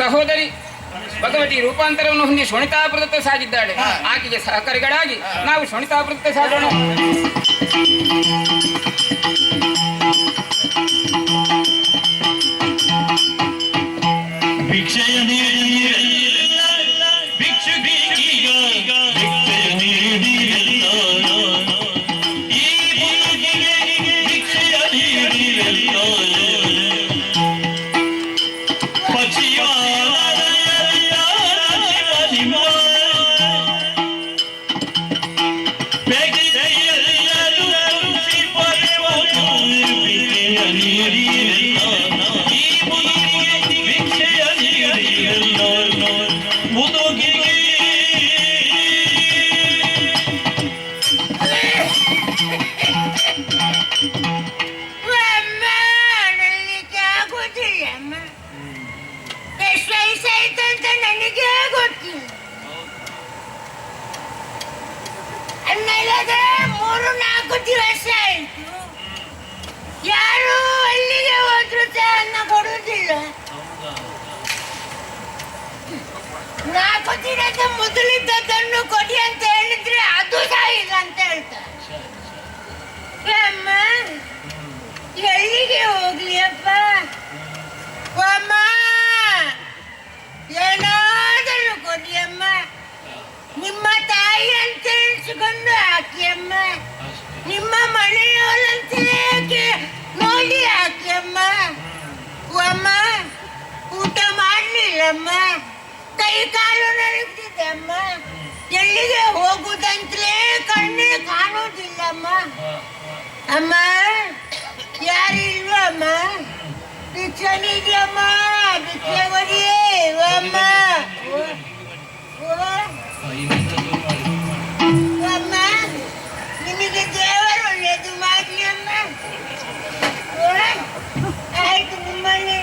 ಸಹೋದರಿ ಭಗವತಿ ರೂಪಾಂತರವನ್ನು ಹೊಂದಿ ಶೋಣಿತಾಪುರದತ್ತ ಸಾಗಿದ್ದಾಳೆ. ಆಕೆಗೆ ಸಹಕಾರಿಗಳಾಗಿ ನಾವು ಶೋಣಿತಾಪುರದತ್ತ ಸಾಗೋಣ ಮೂರು ನಾಲ್ಕು ದಿವಸ ಆಯ್ತು ಕೊಡುವುದಿಲ್ಲ ನಾಲ್ಕು ದಿನದ ಮೊದಲಿದ್ದದನ್ನು ಕೊಡಿ ಅಂತ ಹೇಳಿದ್ರೆ ಅದು ಸಹ ಇಲ್ಲ ಅಂತ ಹೇಳ್ತಾರೆ. ಅಮ್ಮ, ಎಲ್ಲಿಗೆ ಹೋಗ್ಲಿ ಅಪ್ಪ? ಅಮ್ಮ, ಏನಾದರೂ ಕೊಡಿ ಅಮ್ಮ. ನಿಮ್ಮ ತಾಯಿ ಅಂತ ಎಣಿಸಿಕೊಂಡು ಹಾಕಿ ಅಮ್ಮ. ಮಾಡಲಿಲ್ಲಮ್ಮ ಕೈ ಕಾಲು ನಡುಗ್ತಿದೆ ಅಮ್ಮ. ಎಲ್ಲಿಗೆ ಹೋಗುದಂತಲೇ ಕಣ್ಣೇ ಕಾಣೋದಿಲ್ಲಮ್ಮ ಅಮ್ಮ, ಯಾರು ಇಲ್ವಾ ಅಮ್ಮ? ಭಿಕ್ಷೆ ನೀಡಿಯಮ್ಮ ಭಿಕ್ಷೆ ಕೊಡಿಯೇ ಅಮ್ಮ? ಅಮ್ಮ, ನಿಮಗೆ ದೇವರು ಒಳ್ಳೇದು ಮಾಡಲಿ ಅಮ್ಮ. ಆಯ್ತು, ನಿಮ್ಮಲ್ಲಿ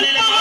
لا